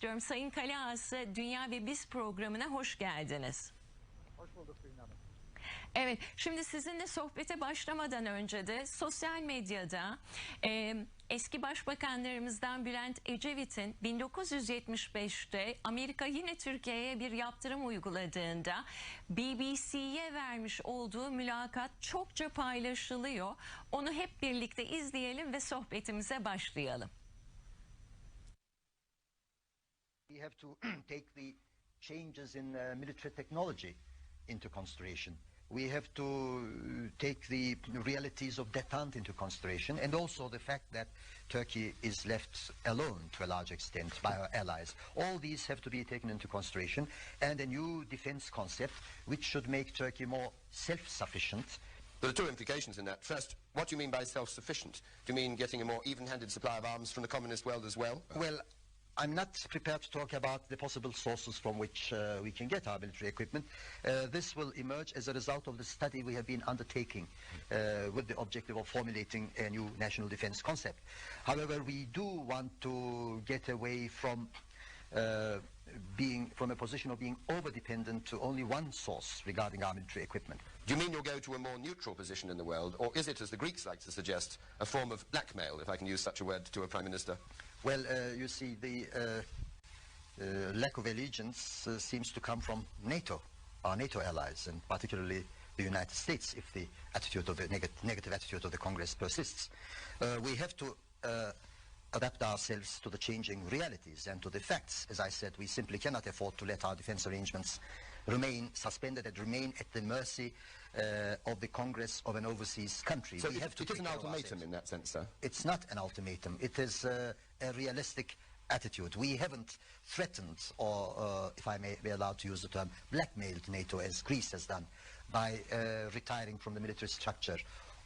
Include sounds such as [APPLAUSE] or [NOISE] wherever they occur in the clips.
istiyorum. Sayın Kale Ağası Dünya ve Biz programına hoş geldiniz. Hoş bulduk Gülün Hanım. Evet, şimdi sizinle sohbete başlamadan önce de sosyal medyada e, eski başbakanlarımızdan Bülent Ecevit'in 1975'te Amerika yine Türkiye'ye bir yaptırım uyguladığında BBC'ye vermiş olduğu mülakat çokça paylaşılıyor. Onu hep birlikte izleyelim ve sohbetimize başlayalım. We have to [CLEARS THROAT] take the changes in uh, military technology into consideration. We have to uh, take the realities of detente into consideration and also the fact that Turkey is left alone to a large extent by our allies. All these have to be taken into consideration and a new defense concept which should make Turkey more self-sufficient There are two implications in that. First, what do you mean by self-sufficient? Do you mean getting a more even-handed supply of arms from the communist world as well? Well, I'm not prepared to talk about the possible sources from which uh, we can get our military equipment. Uh, this will emerge as a result of the study we have been undertaking uh, with the objective of formulating a new national defense concept. However, we do want to get away from uh, being from a position of being over-dependent to only one source regarding our military equipment. Do you mean you'll go to a more neutral position in the world, or is it, as the Greeks like to suggest, a form of blackmail, if I can use such a word, to a prime minister? Well, uh, you see, the uh, uh, lack of allegiance uh, seems to come from NATO, our NATO allies, and particularly the United States, if the attitude of the neg- negative attitude of the Congress persists. Uh, we have to uh, adapt ourselves to the changing realities and to the facts. As I said, we simply cannot afford to let our defense arrangements remain suspended and remain at the mercy uh, of the Congress of an overseas country. So we it, have to it is an ultimatum in that sense, sir. It's not an ultimatum. It is uh, a realistic attitude. We haven't threatened, or uh, if I may be allowed to use the term, blackmailed NATO as Greece has done by uh, retiring from the military structure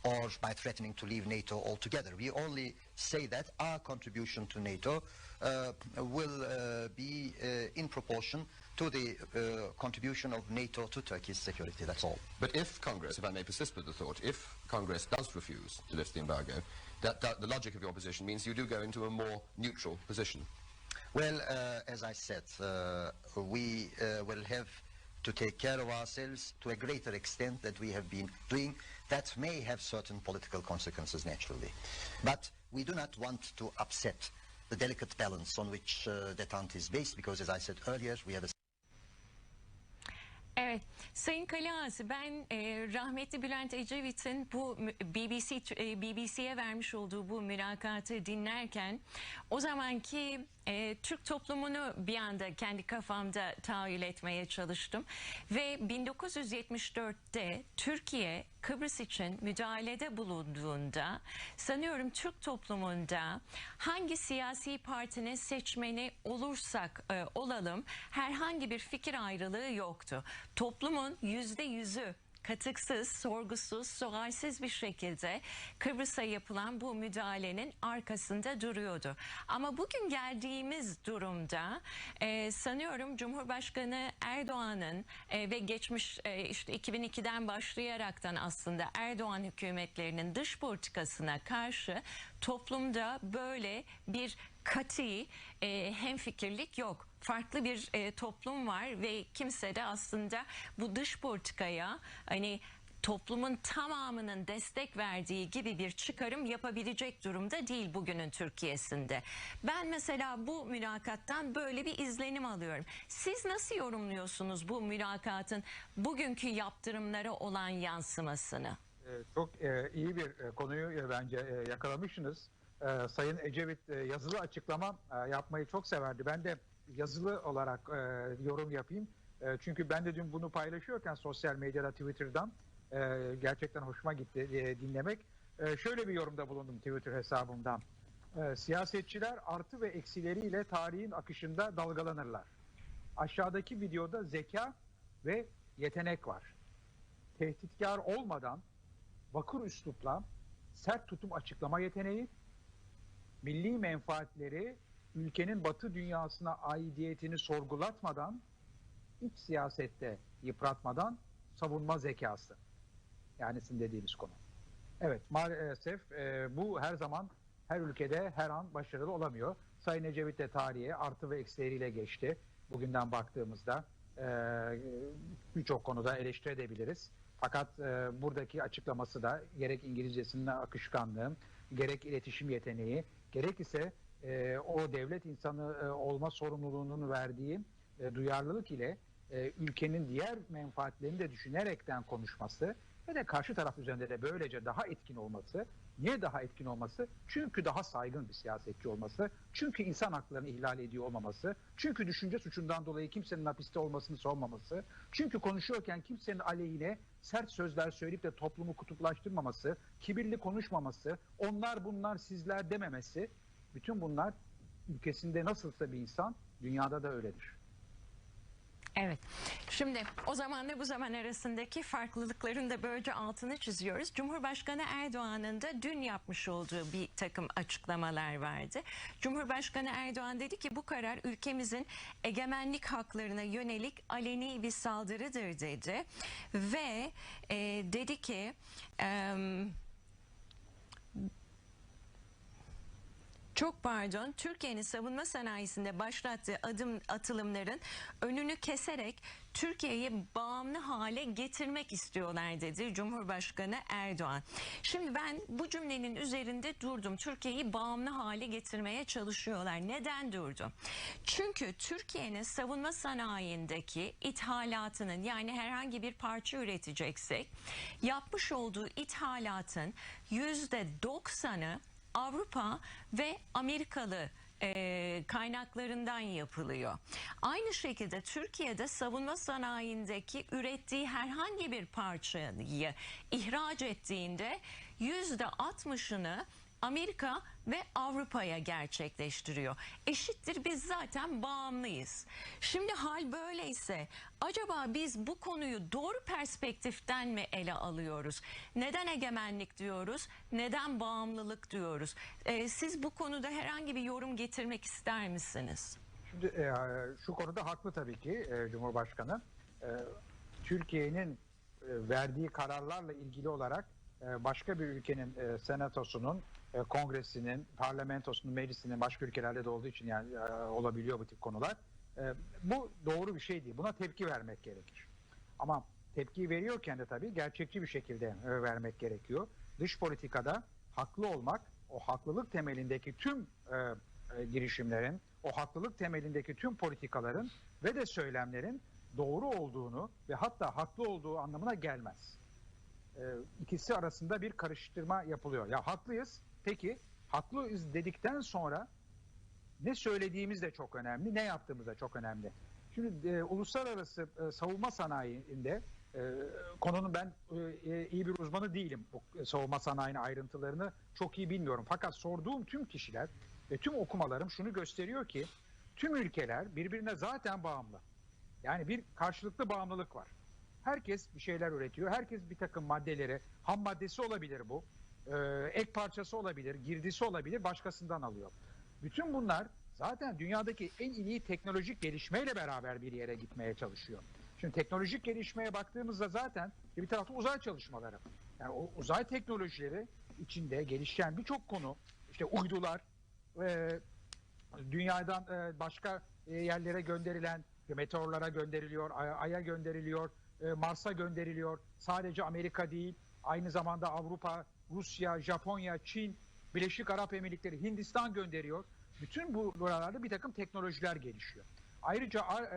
or by threatening to leave NATO altogether. We only say that our contribution to NATO uh, will uh, be uh, in proportion to the uh, contribution of NATO to Turkey's security. That's all. But if Congress, if I may persist with the thought, if Congress does refuse to lift the embargo, that, that the logic of your position means you do go into a more neutral position. Well, uh, as I said, uh, we uh, will have to take care of ourselves to a greater extent that we have been doing. That may have certain political consequences, naturally. But we do not want to upset the delicate balance on which uh, detente is based, because, as I said earlier, we have a Sayın Kaleağası ben e, rahmetli Bülent Ecevit'in bu BBC e, BBC'ye vermiş olduğu bu mülakatı dinlerken o zamanki e, Türk toplumunu bir anda kendi kafamda tahayyül etmeye çalıştım ve 1974'te Türkiye Kıbrıs için müdahalede bulunduğunda sanıyorum Türk toplumunda hangi siyasi partinin seçmeni olursak e, olalım herhangi bir fikir ayrılığı yoktu. Toplumun yüzde yüzü katıksız, sorgusuz, sualsiz bir şekilde Kıbrıs'a yapılan bu müdahalenin arkasında duruyordu. Ama bugün geldiğimiz durumda e, sanıyorum Cumhurbaşkanı Erdoğan'ın e, ve geçmiş e, işte 2002'den başlayaraktan aslında Erdoğan hükümetlerinin dış politikasına karşı toplumda böyle bir kati e, hemfikirlik yok. Farklı bir e, toplum var ve kimse de aslında bu dış politikaya hani toplumun tamamının destek verdiği gibi bir çıkarım yapabilecek durumda değil bugünün Türkiye'sinde. Ben mesela bu mülakattan böyle bir izlenim alıyorum. Siz nasıl yorumluyorsunuz bu mülakatın bugünkü yaptırımlara olan yansımasını? Ee, Çok e, iyi bir e, konuyu e, bence yakalamışsınız. Ee, Sayın Ecevit yazılı açıklama yapmayı çok severdi. Ben de yazılı olarak e, yorum yapayım. E, Çünkü ben de dün bunu paylaşıyorken sosyal medyada Twitter'dan e, gerçekten hoşuma gitti e, dinlemek. E, Şöyle bir yorumda bulundum Twitter hesabımdan. E, Siyasetçiler artı ve eksileriyle tarihin akışında dalgalanırlar. Aşağıdaki videoda zeka ve yetenek var. Tehditkar olmadan vakur üslupla sert tutum açıklama yeteneği, milli menfaatleri ülkenin batı dünyasına aidiyetini sorgulatmadan, iç siyasette yıpratmadan savunma zekası. Yani sizin dediğiniz konu. Evet maalesef e, bu her zaman her ülkede her an başarılı olamıyor. Sayın Ecevit de tarihe artı ve eksileriyle geçti. Bugünden baktığımızda e, birçok konuda eleştirebiliriz. Fakat e, buradaki açıklaması da gerek İngilizcesinin akışkanlığı, gerek iletişim yeteneği, gerek ise e, o devlet insanı e, olma sorumluluğunun verdiği e, duyarlılık ile e, ülkenin diğer menfaatlerini de düşünerekten konuşması ve de karşı taraf üzerinde de böylece daha etkin olması. Niye daha etkin olması? Çünkü daha saygın bir siyasetçi olması. Çünkü insan haklarını ihlal ediyor olmaması. Çünkü düşünce suçundan dolayı kimsenin hapiste olmasını savunmaması. Çünkü konuşuyorken kimsenin aleyhine sert sözler söyleyip de toplumu kutuplaştırmaması, kibirli konuşmaması, onlar bunlar sizler dememesi. Bütün bunlar ülkesinde nasılsa bir insan dünyada da öyledir. Evet. Şimdi o zamanla bu zaman arasındaki farklılıkların da böylece altını çiziyoruz. Cumhurbaşkanı Erdoğan'ın da dün yapmış olduğu bir takım açıklamalar vardı. Cumhurbaşkanı Erdoğan dedi ki bu karar ülkemizin egemenlik haklarına yönelik aleni bir saldırıdır dedi. Ve e, dedi ki... em, Çok pardon. Türkiye'nin savunma sanayisinde başlattığı adım atılımların önünü keserek Türkiye'yi bağımlı hale getirmek istiyorlar dedi Cumhurbaşkanı Erdoğan. Şimdi ben bu cümlenin üzerinde durdum. Türkiye'yi bağımlı hale getirmeye çalışıyorlar. Neden durdum? Çünkü Türkiye'nin savunma sanayindeki ithalatının yani herhangi bir parça üreteceksek yapmış olduğu ithalatın yüzde doksanı Avrupa ve Amerikalı e, kaynaklarından yapılıyor. Aynı şekilde Türkiye'de savunma sanayindeki ürettiği herhangi bir parçayı ihraç ettiğinde yüzde altmışını Amerika ve Avrupa'ya gerçekleştiriyor. Eşittir biz zaten bağımlıyız. Şimdi hal böyleyse acaba biz bu konuyu doğru perspektiften mi ele alıyoruz? Neden egemenlik diyoruz? Neden bağımlılık diyoruz? Ee, siz bu konuda herhangi bir yorum getirmek ister misiniz? Şimdi e, şu konuda haklı tabii ki e, Cumhurbaşkanı. E, Türkiye'nin e, verdiği kararlarla ilgili olarak başka bir ülkenin e, senatosunun, e, kongresinin, parlamentosunun, meclisinin başka ülkelerde de olduğu için yani e, olabiliyor bu tip konular. E, bu doğru bir şey değil. Buna tepki vermek gerekir. Ama tepki veriyorken de tabii gerçekçi bir şekilde e, vermek gerekiyor. Dış politikada haklı olmak, o haklılık temelindeki tüm e, e, girişimlerin, o haklılık temelindeki tüm politikaların ve de söylemlerin doğru olduğunu ve hatta haklı olduğu anlamına gelmez. E, ikisi arasında bir karıştırma yapılıyor. Ya haklıyız, peki haklıyız dedikten sonra ne söylediğimiz de çok önemli, ne yaptığımız da çok önemli. Şimdi e, uluslararası e, savunma sanayinde e, konunun ben e, iyi bir uzmanı değilim. Bu savunma sanayinin ayrıntılarını çok iyi bilmiyorum. Fakat sorduğum tüm kişiler ve tüm okumalarım şunu gösteriyor ki tüm ülkeler birbirine zaten bağımlı. Yani bir karşılıklı bağımlılık var. Herkes bir şeyler üretiyor. Herkes bir takım maddeleri, ham maddesi olabilir bu. e, ek parçası olabilir, girdisi olabilir, başkasından alıyor. Bütün bunlar zaten dünyadaki en iyi teknolojik gelişmeyle beraber bir yere gitmeye çalışıyor. Şimdi teknolojik gelişmeye baktığımızda zaten bir tarafta uzay çalışmaları. Yani o uzay teknolojileri içinde gelişen birçok konu, işte uydular, e, dünyadan e, başka e, yerlere gönderilen meteorlara gönderiliyor, Ay'a Ay'a gönderiliyor, Mars'a gönderiliyor. Sadece Amerika değil, aynı zamanda Avrupa, Rusya, Japonya, Çin, Birleşik Arap Emirlikleri, Hindistan gönderiyor. Bütün bu buralarda bir takım teknolojiler gelişiyor. Ayrıca e,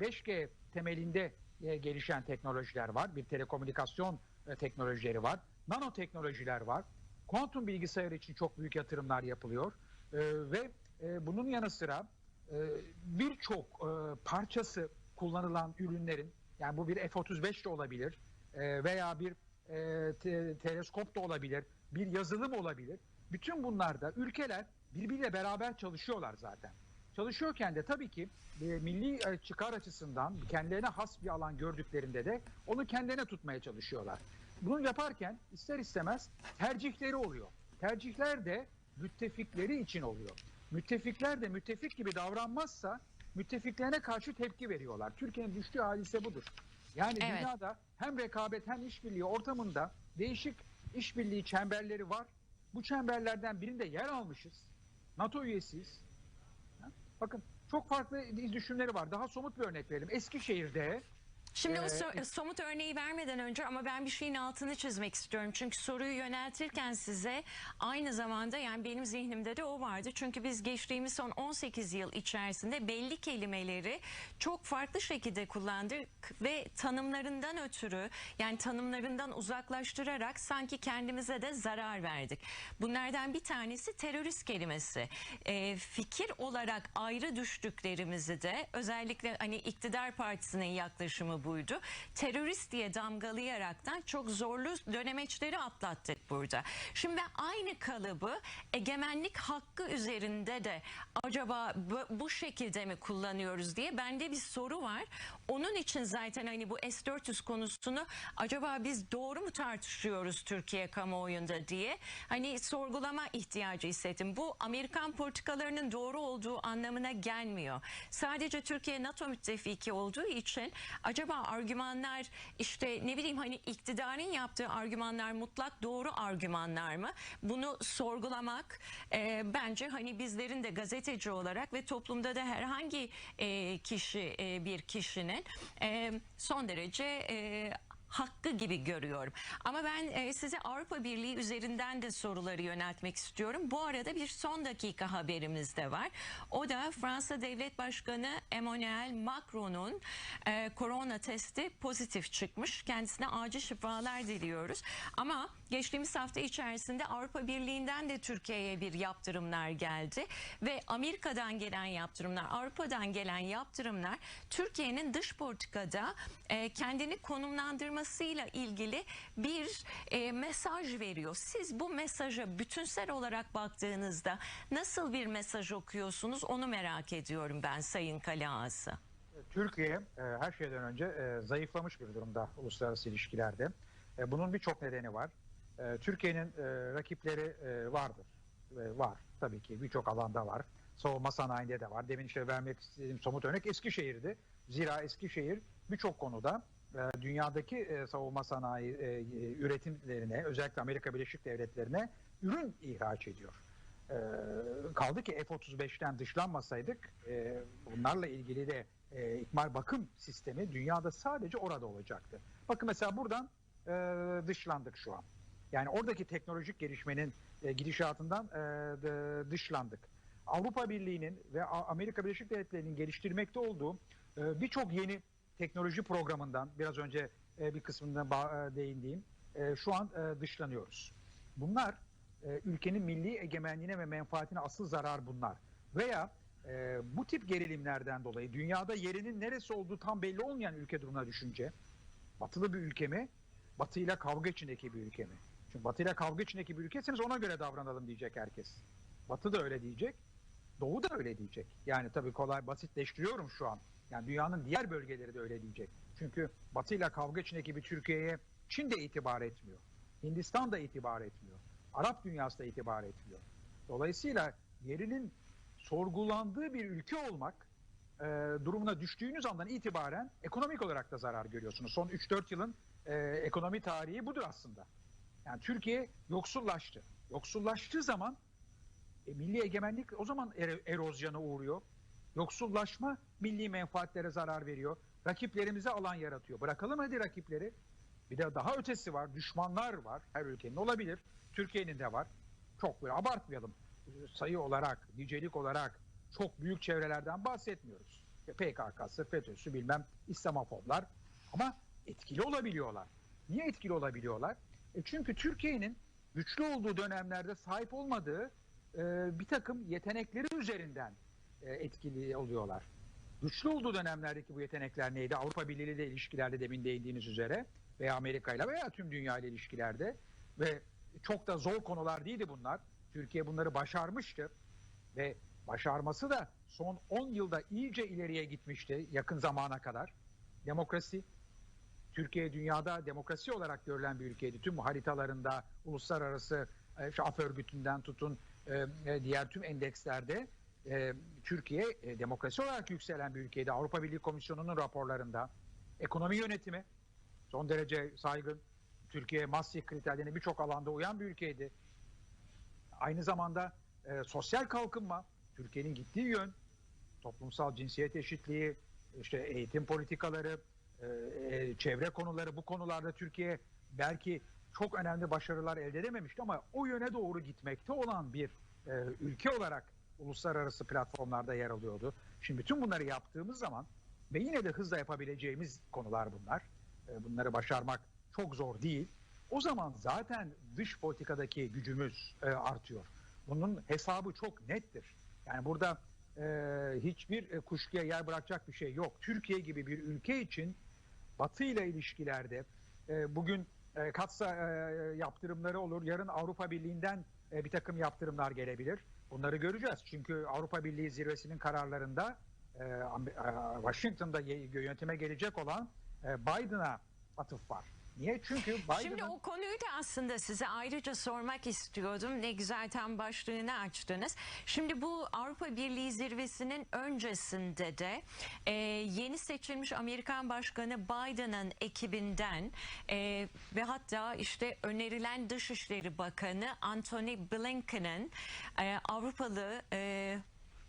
5G temelinde e, gelişen teknolojiler var. Bir telekomünikasyon e, teknolojileri var. Nanoteknolojiler var. Kuantum bilgisayar için çok büyük yatırımlar yapılıyor. E, ve e, bunun yanı sıra e, birçok e, parçası kullanılan ürünlerin yani bu bir F-35 de olabilir e, veya bir e, te- teleskop da olabilir, bir yazılım olabilir. Bütün bunlarda ülkeler birbiriyle beraber çalışıyorlar zaten. Çalışıyorken de tabii ki e, milli e, çıkar açısından kendilerine has bir alan gördüklerinde de onu kendilerine tutmaya çalışıyorlar. Bunu yaparken ister istemez tercihleri oluyor. Tercihler de müttefikleri için oluyor. Müttefikler de müttefik gibi davranmazsa müttefiklerine karşı tepki veriyorlar. Türkiye'nin düştüğü hadise budur. Yani Evet. dünyada hem rekabet hem işbirliği ortamında değişik işbirliği çemberleri var. Bu çemberlerden birinde yer almışız. NATO üyesiyiz. Bakın çok farklı iz düşümleri var. Daha somut bir örnek verelim. Eskişehir'de Şimdi o Ee, so- somut örneği vermeden önce ama ben bir şeyin altını çizmek istiyorum. Çünkü soruyu yöneltirken size aynı zamanda yani benim zihnimde de o vardı. Çünkü biz geçtiğimiz son 18 yıl içerisinde belli kelimeleri çok farklı şekilde kullandık ve tanımlarından ötürü yani tanımlarından uzaklaştırarak sanki kendimize de zarar verdik. Bunlardan bir tanesi terörist kelimesi. Ee, fikir olarak ayrı düştüklerimizi de özellikle hani iktidar partisinin yaklaşımı buydu. Terörist diye damgalayaraktan çok zorlu dönemeçleri atlattık burada. Şimdi aynı kalıbı egemenlik hakkı üzerinde de acaba bu şekilde mi kullanıyoruz diye bende bir soru var. Onun için zaten hani bu S-400 konusunu acaba biz doğru mu tartışıyoruz Türkiye kamuoyunda diye hani sorgulama ihtiyacı hissettim. Bu Amerikan politikalarının doğru olduğu anlamına gelmiyor. Sadece Türkiye NATO müttefiki olduğu için acaba argümanlar işte ne bileyim hani iktidarın yaptığı argümanlar mutlak doğru argümanlar mı? Bunu sorgulamak e, bence hani bizlerin de gazeteci olarak ve toplumda da herhangi e, kişi e, bir kişinin e, son derece e, hakkı gibi görüyorum. Ama ben e, size Avrupa Birliği üzerinden de soruları yöneltmek istiyorum. Bu arada bir son dakika haberimiz de var. O da Fransa Devlet Başkanı Emmanuel Macron'un e, korona testi pozitif çıkmış. Kendisine acil şifalar diliyoruz. Ama geçtiğimiz hafta içerisinde Avrupa Birliği'nden de Türkiye'ye bir yaptırımlar geldi ve Amerika'dan gelen yaptırımlar, Avrupa'dan gelen yaptırımlar Türkiye'nin dış politikada e, kendini konumlandırmasıyla ilgili bir e, mesaj veriyor. Siz bu mesaja bütünsel olarak baktığınızda nasıl bir mesaj okuyorsunuz onu merak ediyorum ben Sayın Kale Ağası. Türkiye e, her şeyden önce e, zayıflamış bir durumda uluslararası ilişkilerde. E, bunun birçok nedeni var. E, Türkiye'nin e, rakipleri e, vardır. E, var tabii ki birçok alanda var. Savunma sanayinde de var. Demin işte vermek istediğim somut örnek Eskişehir'di. Zira Eskişehir birçok konuda e, dünyadaki e, savunma sanayi e, üretimlerine özellikle Amerika Birleşik Devletleri'ne ürün ihraç ediyor. E, kaldı ki F-35'ten dışlanmasaydık e, bunlarla ilgili de e, ikmal bakım sistemi dünyada sadece orada olacaktı. Bakın mesela buradan e, dışlandık şu an. Yani oradaki teknolojik gelişmenin e, gidişatından e, dışlandık. Avrupa Birliği'nin ve Amerika Birleşik Devletleri'nin geliştirmekte olduğu e, birçok yeni teknoloji programından biraz önce e, bir kısmından e, değindiğim e, şu an e, dışlanıyoruz. Bunlar e, ülkenin milli egemenliğine ve menfaatine asıl zarar bunlar. Veya e, bu tip gerilimlerden dolayı dünyada yerinin neresi olduğu tam belli olmayan ülke durumuna düşünce batılı bir ülke mi, batıyla kavga içindeki bir ülke mi? Çünkü batıyla kavga içindeki bir ülkeseniz ona göre davranalım diyecek herkes. Batı da öyle diyecek, Doğu da öyle diyecek. Yani tabii kolay basitleştiriyorum şu an. Yani dünyanın diğer bölgeleri de öyle diyecek. Çünkü batıyla kavga içindeki bir Türkiye'ye Çin de itibar etmiyor. Hindistan da itibar etmiyor. Arap dünyası da itibar etmiyor. Dolayısıyla yerinin sorgulandığı bir ülke olmak e, durumuna düştüğünüz andan itibaren ekonomik olarak da zarar görüyorsunuz. Son 3-4 yılın e, ekonomi tarihi budur aslında. Yani Türkiye yoksullaştı. Yoksullaştığı zaman e, milli egemenlik o zaman ero- erozyona uğruyor. Yoksullaşma milli menfaatlere zarar veriyor. Rakiplerimize alan yaratıyor. Bırakalım hadi rakipleri. Bir de daha ötesi var. Düşmanlar var. Her ülkenin olabilir. Türkiye'nin de var. Çok böyle abartmayalım. Sayı olarak, nicelik olarak çok büyük çevrelerden bahsetmiyoruz. İşte PKK'sı, FETÖ'sü bilmem İslamofoblar ama etkili olabiliyorlar. Niye etkili olabiliyorlar? E çünkü Türkiye'nin güçlü olduğu dönemlerde sahip olmadığı e, bir takım yetenekleri üzerinden e, etkili oluyorlar. Güçlü olduğu dönemlerdeki bu yetenekler neydi? Avrupa Birliği ile ilişkilerde demin değindiğiniz üzere veya Amerika ile veya tüm dünya ile ilişkilerde ve çok da zor konular değildi bunlar. Türkiye bunları başarmıştı ve başarması da son 10 yılda iyice ileriye gitmişti yakın zamana kadar. Demokrasi, Türkiye dünyada demokrasi olarak görülen bir ülkeydi. Tüm haritalarında, uluslararası e, af örgütünden tutun e, e, diğer tüm endekslerde Türkiye demokrasi olarak yükselen bir ülkeydi. Avrupa Birliği Komisyonu'nun raporlarında ekonomi yönetimi son derece saygın. Türkiye Maastricht kriterlerine birçok alanda uyan bir ülkeydi. Aynı zamanda sosyal kalkınma, Türkiye'nin gittiği yön, toplumsal cinsiyet eşitliği, işte eğitim politikaları, e, e, çevre konuları bu konularda Türkiye belki çok önemli başarılar elde edememişti ama o yöne doğru gitmekte olan bir e, ülke olarak uluslararası platformlarda yer alıyordu. Şimdi bütün bunları yaptığımız zaman ve yine de hızla yapabileceğimiz konular bunlar. E, bunları başarmak çok zor değil. O zaman zaten dış politikadaki gücümüz e, artıyor. Bunun hesabı çok nettir. Yani burada e, hiçbir e, kuşkuya yer bırakacak bir şey yok. Türkiye gibi bir ülke için Batı ile ilişkilerde e, bugün e, katsa e, yaptırımları olur. Yarın Avrupa Birliği'nden e, bir takım yaptırımlar gelebilir. Bunları göreceğiz. Çünkü Avrupa Birliği zirvesinin kararlarında e, e, Washington'da yönetime gelecek olan e, Biden'a atıf var. Niye? Çünkü Şimdi Biden'ın o konuyu da aslında size ayrıca sormak istiyordum. Ne güzel tam başlığını açtınız. Şimdi bu Avrupa Birliği zirvesinin öncesinde de e, yeni seçilmiş Amerikan Başkanı Biden'ın ekibinden e, ve hatta işte önerilen Dışişleri Bakanı Antony Blinken'ın e, Avrupalı e,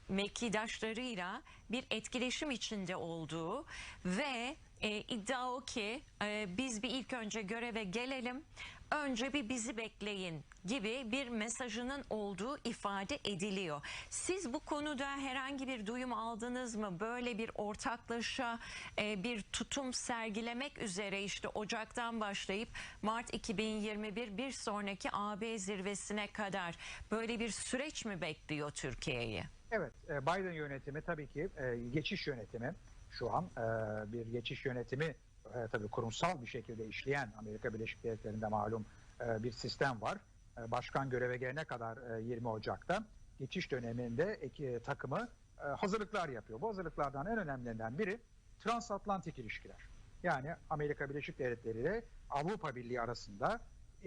mevkidaşlarıyla bir etkileşim içinde olduğu ve e, iddia o ki e, biz bir ilk önce göreve gelelim önce bir bizi bekleyin gibi bir mesajının olduğu ifade ediliyor. Siz bu konuda herhangi bir duyum aldınız mı? Böyle bir ortaklaşa e, bir tutum sergilemek üzere işte Ocak'tan başlayıp Mart 2021 bir sonraki AB zirvesine kadar böyle bir süreç mi bekliyor Türkiye'yi? Evet, e, Biden yönetimi tabii ki e, geçiş yönetimi şu an e, bir geçiş yönetimi e, tabii kurumsal bir şekilde işleyen Amerika Birleşik Devletleri'nde malum e, bir sistem var. E, Başkan göreve gelene kadar e, 20 Ocak'ta geçiş döneminde eki, takımı e, hazırlıklar yapıyor. Bu hazırlıklardan en önemlilerinden biri transatlantik ilişkiler. Yani Amerika Birleşik Devletleri ile Avrupa Birliği arasında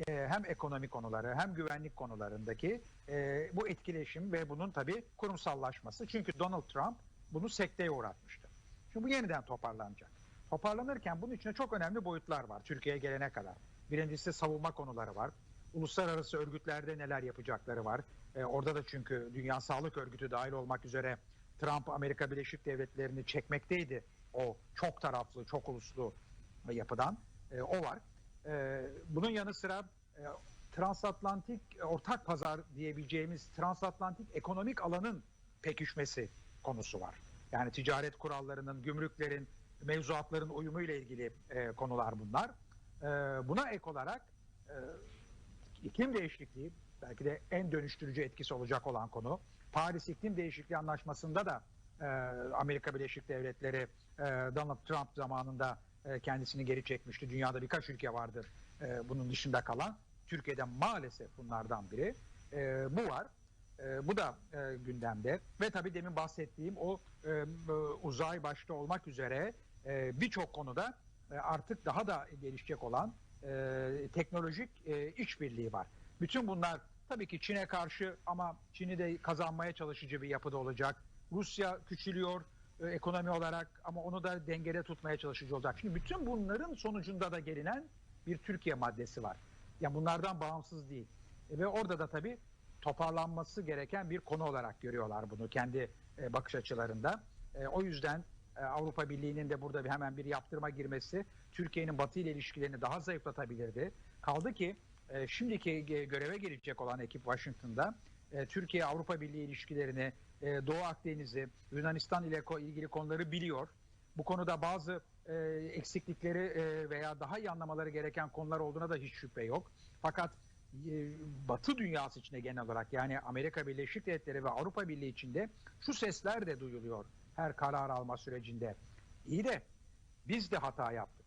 e, hem ekonomik konuları hem güvenlik konularındaki e, bu etkileşim ve bunun tabii kurumsallaşması. Çünkü Donald Trump bunu sekteye uğratmıştı. Şimdi bu yeniden toparlanacak. Toparlanırken bunun içinde çok önemli boyutlar var Türkiye'ye gelene kadar. Birincisi savunma konuları var. Uluslararası örgütlerde neler yapacakları var. E, orada da çünkü Dünya Sağlık Örgütü dahil olmak üzere Trump Amerika Birleşik Devletleri'ni çekmekteydi. O çok taraflı, çok uluslu yapıdan. E, o var. E, bunun yanı sıra e, transatlantik ortak pazar diyebileceğimiz transatlantik ekonomik alanın pekişmesi konusu var. Yani ticaret kurallarının, gümrüklerin, mevzuatların uyumu ile ilgili e, konular bunlar. E, buna ek olarak e, iklim değişikliği belki de en dönüştürücü etkisi olacak olan konu. Paris İklim Değişikliği Anlaşması'nda da e, Amerika Birleşik Devletleri e, Donald Trump zamanında e, kendisini geri çekmişti. Dünyada birkaç ülke vardır e, bunun dışında kalan. Türkiye'de maalesef bunlardan biri. E, bu var. E, bu da e, gündemde ve tabii demin bahsettiğim o e, uzay başta olmak üzere e, birçok konuda e, artık daha da gelişecek olan e, teknolojik e, işbirliği var. Bütün bunlar tabii ki Çin'e karşı ama Çin'i de kazanmaya çalışıcı bir yapıda olacak. Rusya küçülüyor e, ekonomi olarak ama onu da dengede tutmaya çalışıcı olacak. Şimdi bütün bunların sonucunda da gelinen bir Türkiye maddesi var. Yani bunlardan bağımsız değil. E, ve orada da tabii toparlanması gereken bir konu olarak görüyorlar bunu kendi e, bakış açılarında. E, o yüzden e, Avrupa Birliği'nin de burada bir hemen bir yaptırıma girmesi Türkiye'nin Batı ile ilişkilerini daha zayıflatabilirdi. Kaldı ki e, şimdiki göreve gelecek olan ekip Washington'da e, Türkiye Avrupa Birliği ilişkilerini e, Doğu Akdeniz'i Yunanistan ile ilgili konuları biliyor. Bu konuda bazı e, eksiklikleri e, veya daha iyi anlamaları gereken konular olduğuna da hiç şüphe yok. Fakat Batı dünyası içinde genel olarak yani Amerika Birleşik Devletleri ve Avrupa Birliği içinde şu sesler de duyuluyor her karar alma sürecinde. İyi de biz de hata yaptık.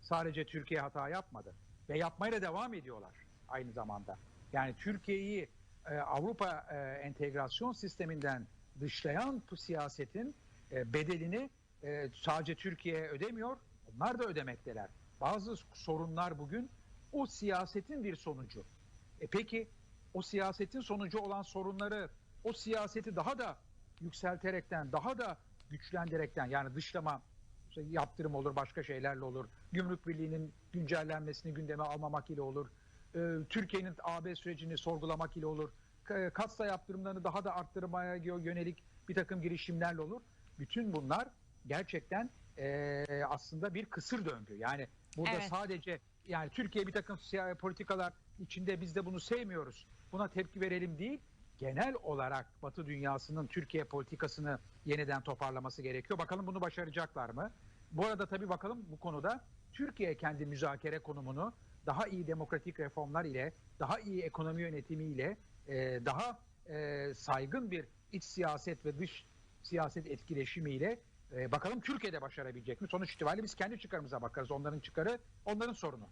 Sadece Türkiye hata yapmadı ve yapmaya da devam ediyorlar aynı zamanda. Yani Türkiye'yi e, Avrupa e, entegrasyon sisteminden dışlayan bu siyasetin e, bedelini sadece Türkiye ödemiyor, onlar da ödemekteler. Bazı sorunlar bugün o siyasetin bir sonucu. E peki o siyasetin sonucu olan sorunları, o siyaseti daha da yükselterekten, daha da güçlendirerekten yani dışlama işte yaptırım olur, başka şeylerle olur. Gümrük Birliği'nin güncellenmesini gündeme almamak ile olur. Ee, Türkiye'nin AB sürecini sorgulamak ile olur. Katsa yaptırımlarını daha da arttırmaya yönelik bir takım girişimlerle olur. Bütün bunlar gerçekten e, aslında bir kısır döngü. Yani burada Evet. sadece yani Türkiye bir takım siya- politikalar içinde biz de bunu sevmiyoruz. Buna tepki verelim değil. Genel olarak Batı dünyasının Türkiye politikasını yeniden toparlaması gerekiyor. Bakalım bunu başaracaklar mı? Bu arada tabii bakalım bu konuda Türkiye kendi müzakere konumunu daha iyi demokratik reformlar ile, daha iyi ekonomi yönetimiyle, e, daha e, saygın bir iç siyaset ve dış siyaset etkileşimiyle e, bakalım Türkiye'de başarabilecek mi? Sonuç itibariyle biz kendi çıkarımıza bakarız. Onların çıkarı, onların sorunu.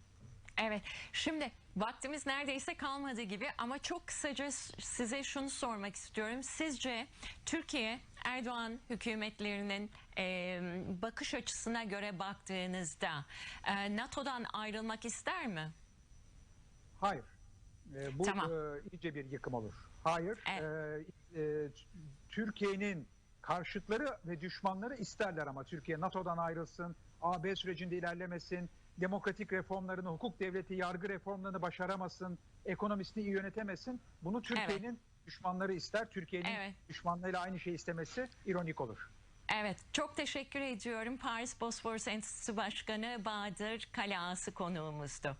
Evet. Şimdi vaktimiz neredeyse kalmadı gibi ama çok kısaca size şunu sormak istiyorum. Sizce Türkiye Erdoğan hükümetlerinin e, bakış açısına göre baktığınızda e, NATO'dan ayrılmak ister mi? Hayır. E, bu Tamam. e, iyice bir yıkım olur. Hayır. Evet. E, e, Türkiye'nin karşıtları ve düşmanları isterler ama Türkiye NATO'dan ayrılsın, AB sürecinde ilerlemesin, demokratik reformlarını, hukuk devleti, yargı reformlarını başaramasın, ekonomisini iyi yönetemesin. Bunu Türkiye'nin düşmanları ister. Türkiye'nin Evet. düşmanlarıyla aynı şeyi istemesi ironik olur. Evet, çok teşekkür ediyorum. Paris Bosphorus Enstitüsü Başkanı Bahadır Kalaası konuğumuzdu.